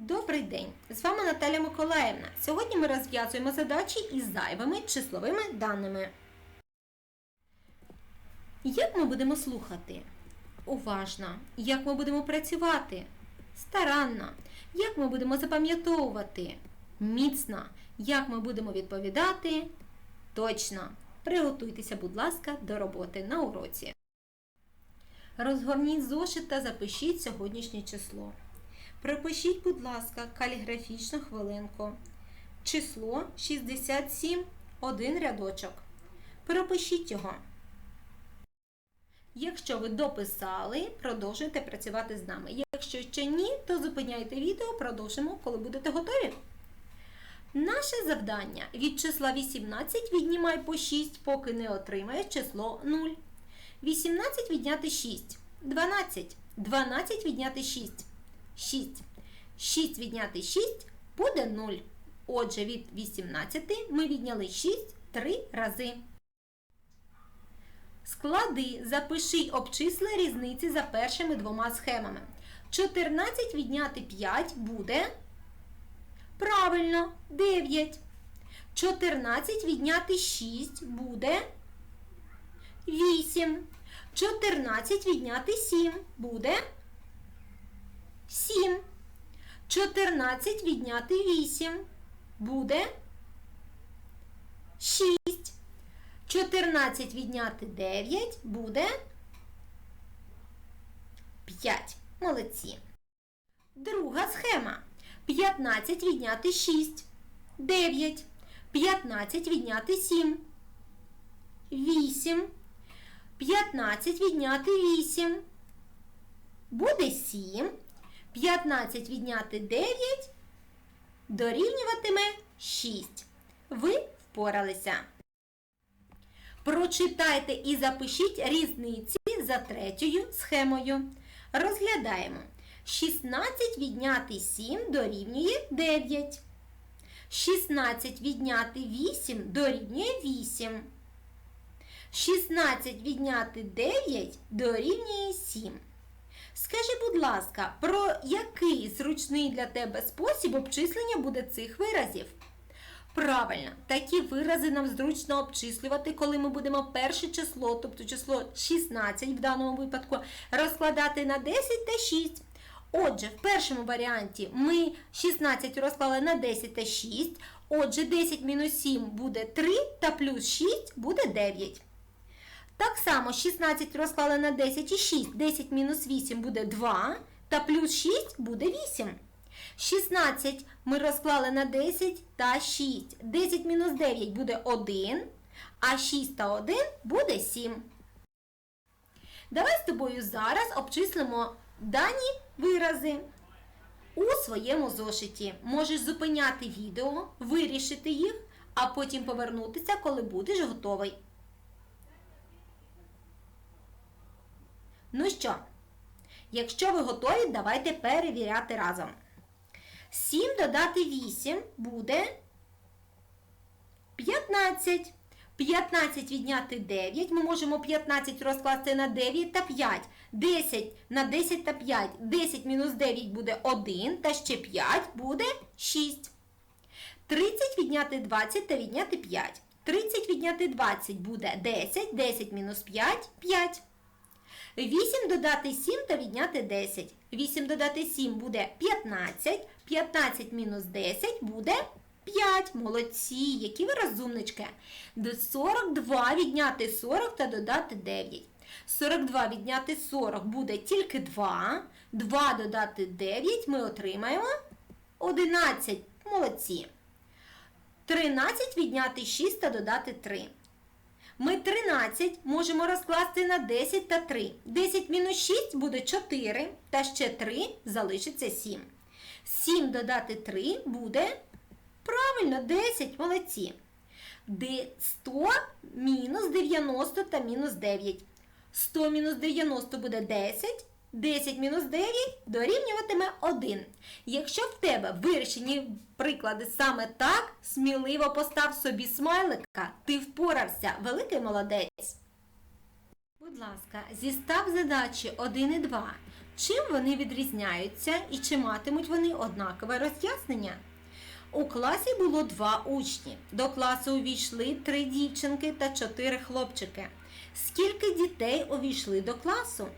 Добрий день! З вами Наталя Миколаївна. Сьогодні ми розв'язуємо задачі із зайвими числовими даними. Як ми будемо слухати? Уважно. Як ми будемо працювати? Старанно. Як ми будемо запам'ятовувати? Міцно. Як ми будемо відповідати? Точно. Приготуйтеся, будь ласка, до роботи на уроці. Розгорніть зошит та запишіть сьогоднішнє число. Пропишіть, будь ласка, каліграфічну хвилинку. Число 67, один рядочок. Пропишіть його. Якщо ви дописали, продовжуйте працювати з нами. Якщо ще ні, то зупиняйте відео, продовжимо, коли будете готові. Наше завдання від числа 18 віднімай по 6, поки не отримаєш число 0. 18 відняти 6. 12. 12 відняти 6. 6. 6 відняти 6 буде 0. Отже, від 18 ми відняли 6 3 рази. Склади, запиши, обчисли різниці за першими двома схемами. 14 відняти 5 буде. Правильно, 9. 14 відняти 6 буде. 8. 14 відняти 7 буде. 7. 14 відняти 8 буде 6. 14 відняти 9 буде 5. Молодці. Друга схема. 15 відняти 6. 9. 15 відняти 7. 8. 15 відняти 8. Буде 7. 15 відняти 9 дорівнюватиме 6. Ви впоралися. Прочитайте і запишіть різниці за третьою схемою. Розглядаємо. 16 відняти 7 дорівнює 9. 16 відняти 8 дорівнює 8. 16 відняти 9 дорівнює 7. Скажи, будь ласка, про який зручний для тебе спосіб обчислення буде цих виразів? Правильно, такі вирази нам зручно обчислювати, коли ми будемо перше число, тобто число 16 в даному випадку, розкладати на 10 та 6. Отже, в першому варіанті ми 16 розклали на 10 та 6. Отже, 10 мінус 7 буде 3 та плюс 6 буде 9. Так само 16 розклали на 10 і 6. 10 мінус 8 буде 2, та плюс 6 буде 8. 16 ми розклали на 10 та 6. 10 мінус 9 буде 1, а 6 та 1 буде 7. Давай з тобою зараз обчислимо дані вирази у своєму зошиті. Можеш зупиняти відео, вирішити їх, а потім повернутися, коли будеш готовий. Ну що, якщо ви готові, давайте перевіряти разом. 7 додати 8 буде 15. 15 відняти 9. Ми можемо 15 розкласти на 9 та 5. 10 на 10 та 5. 10 мінус 9 буде 1, та ще 5 буде 6. 30 відняти 20 та відняти 5. 30 відняти 20 буде 10, 10 мінус 5 5. 8 додати 7 та відняти 10. 8 додати 7 буде 15. 15 мінус 10 буде 5. Молодці, які ви розумнички. До 42 відняти 40 та додати 9. 42 відняти 40 буде тільки 2. 2 додати 9 ми отримаємо 11. Молодці. 13 відняти 6 та додати 3. Ми 13 можемо розкласти на 10 та 3. 10 мінус 6 буде 4, та ще 3 залишиться 7. 7 додати 3 буде правильно 10, молодці. 100 мінус 90 та мінус 9. 100 мінус 90 буде 10. 10 мінус 9 дорівнюватиме 1. Якщо в тебе вирішені приклади саме так, сміливо постав собі смайлика, ти впорався, великий молодець. Будь ласка, зістав задачі 1 і 2. Чим вони відрізняються і чи матимуть вони однакове роз'яснення? У класі було два учні. До класу увійшли три дівчинки та чотири хлопчики. Скільки дітей увійшли до класу?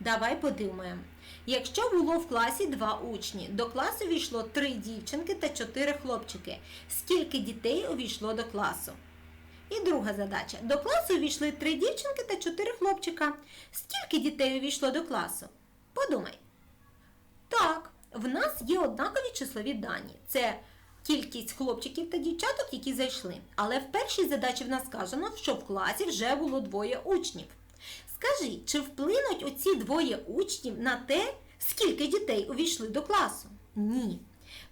Давай подумаємо. Якщо було в класі два учні, до класу увійшло три дівчинки та чотири хлопчики. Скільки дітей увійшло до класу? І друга задача. До класу увійшли три дівчинки та чотири хлопчика. Скільки дітей увійшло до класу? Подумай. Так, в нас є однакові числові дані. Це кількість хлопчиків та дівчаток, які зайшли. Але в першій задачі в нас сказано, що в класі вже було двоє учнів. Скажи, чи вплинуть оці двоє учнів на те, скільки дітей увійшли до класу? Ні.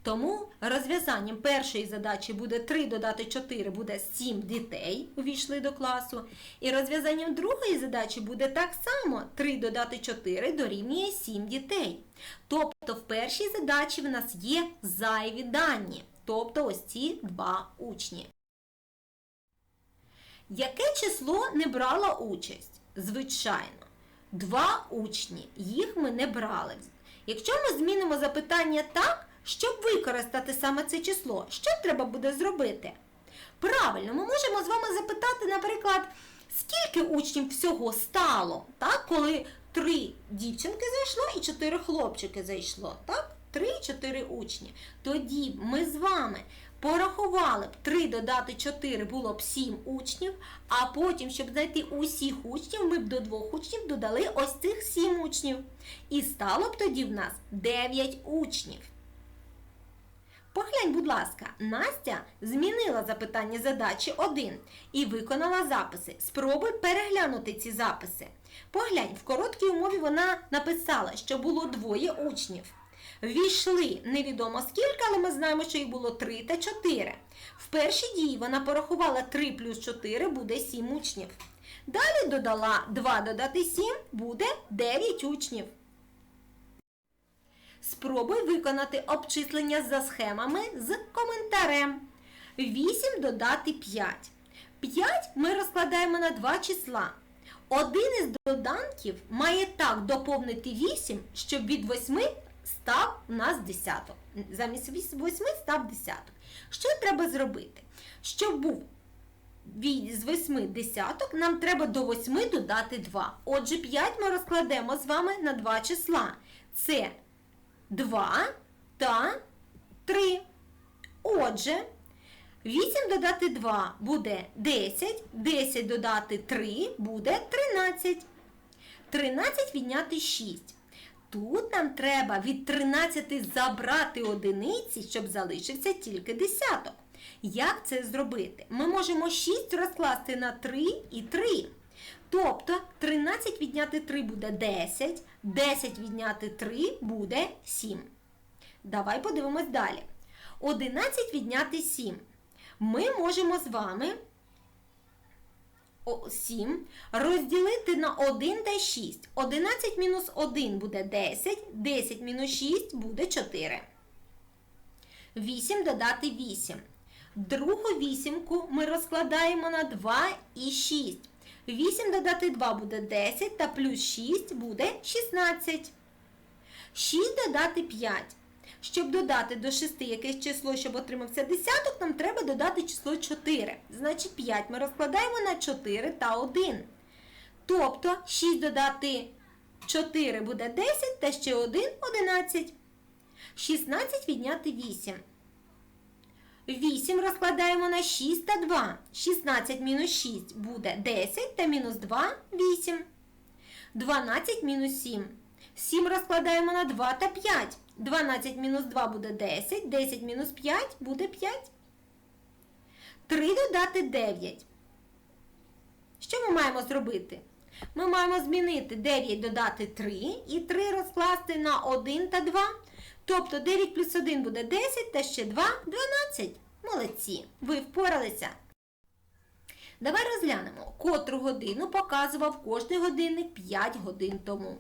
Тому розв'язанням першої задачі буде 3 додати 4, буде 7 дітей увійшли до класу. І розв'язанням другої задачі буде так само 3 додати 4 дорівнює 7 дітей. Тобто в першій задачі в нас є зайві дані, тобто ось ці два учні. Яке число не брало участь? Звичайно, два учні, їх ми не брали. Якщо ми змінимо запитання так, щоб використати саме це число, що треба буде зробити? Правильно, ми можемо з вами запитати, наприклад, скільки учнів всього стало, так, коли три дівчинки зайшло і чотири хлопчики зайшло, так? Три і чотири учні. Тоді ми з вами порахували б 3 додати 4 було б 7 учнів, а потім, щоб знайти усіх учнів, ми б до двох учнів додали ось цих 7 учнів. І стало б тоді в нас 9 учнів. Поглянь, будь ласка, Настя змінила запитання задачі 1 і виконала записи. Спробуй переглянути ці записи. Поглянь, в короткій умові вона написала, що було двоє учнів. Ввійшли невідомо скільки, але ми знаємо, що їх було 3 та 4. В першій дії вона порахувала 3 плюс 4 буде 7 учнів. Далі додала 2 додати 7 буде 9 учнів. Спробуй виконати обчислення за схемами з коментарем. 8 додати 5. 5 ми розкладаємо на два числа. Один із доданків має так доповнити 8, щоб від 8 став у нас десяток. Замість 8 став десяток. Що треба зробити? Щоб був з 8 десяток, нам треба до 8 додати 2. Отже, 5 ми розкладемо з вами на два числа. Це 2 та 3. Отже, 8 додати 2 буде 10, 10 додати 3 буде 13. 13 відняти 6. Тут нам треба від 13 забрати одиниці, щоб залишився тільки десяток. Як це зробити? Ми можемо 6 розкласти на 3 і 3. Тобто 13 відняти 3 буде 10, 10 відняти 3 буде 7. Давай подивимось далі. 11 відняти 7. Ми можемо з вами 7 розділити на 1 та 6. 11 мінус 1 буде 10, 10 мінус 6 буде 4. 8 додати 8. Другу вісімку ми розкладаємо на 2 і 6. 8 додати 2 буде 10 та плюс 6 буде 16. 6 додати 5. Щоб додати до 6 якесь число, щоб отримався десяток, нам треба додати число 4. Значить 5 ми розкладаємо на 4 та 1. Тобто 6 додати 4 буде 10 та ще 1 11. 16 відняти 8. 8 розкладаємо на 6 та 2. 16 мінус 6 буде 10 та мінус 2 8. 12 мінус 7. 7 розкладаємо на 2 та 5. 12 мінус 2 буде 10, 10 мінус 5 буде 5. 3 додати 9. Що ми маємо зробити? Ми маємо змінити 9 додати 3 і 3 розкласти на 1 та 2. Тобто 9 плюс 1 буде 10 та ще 2 12. Молодці! Ви впоралися. Давай розглянемо, котру годину показував кожний годинник 5 годин тому.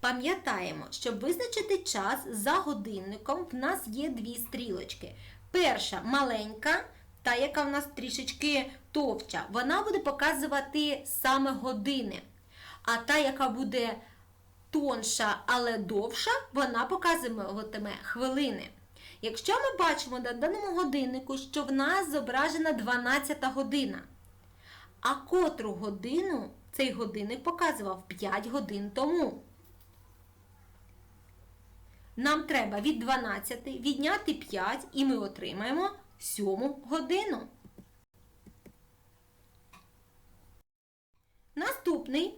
Пам'ятаємо, щоб визначити час за годинником, в нас є дві стрілочки. Перша маленька, та яка в нас трішечки товча, вона буде показувати саме години. А та, яка буде тонша, але довша, вона показуватиме хвилини. Якщо ми бачимо на даному годиннику, що в нас зображена 12 година, а котру годину цей годинник показував 5 годин тому. Нам треба від 12 відняти 5 і ми отримаємо 7 годину. Наступний,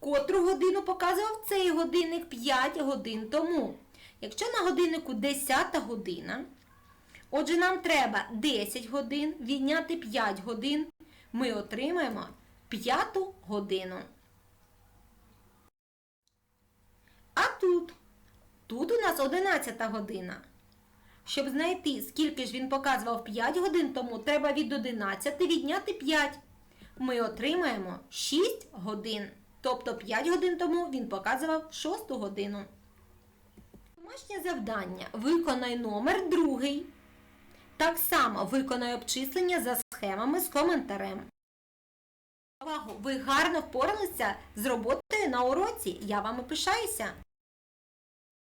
котру годину показував цей годинник 5 годин тому. Якщо на годиннику 10 година, отже, нам треба 10 годин відняти 5 годин, ми отримаємо 5 годину. А тут, тут у нас 11 година. Щоб знайти, скільки ж він показував 5 годин тому, треба від 11 відняти 5. Ми отримаємо 6 годин. Тобто 5 годин тому він показував 6 годину. Домашнє завдання. Виконай номер другий. Так само виконай обчислення за схемами з коментарем. Увагу! Ви гарно впоралися з роботою на уроці. Я вами пишаюся.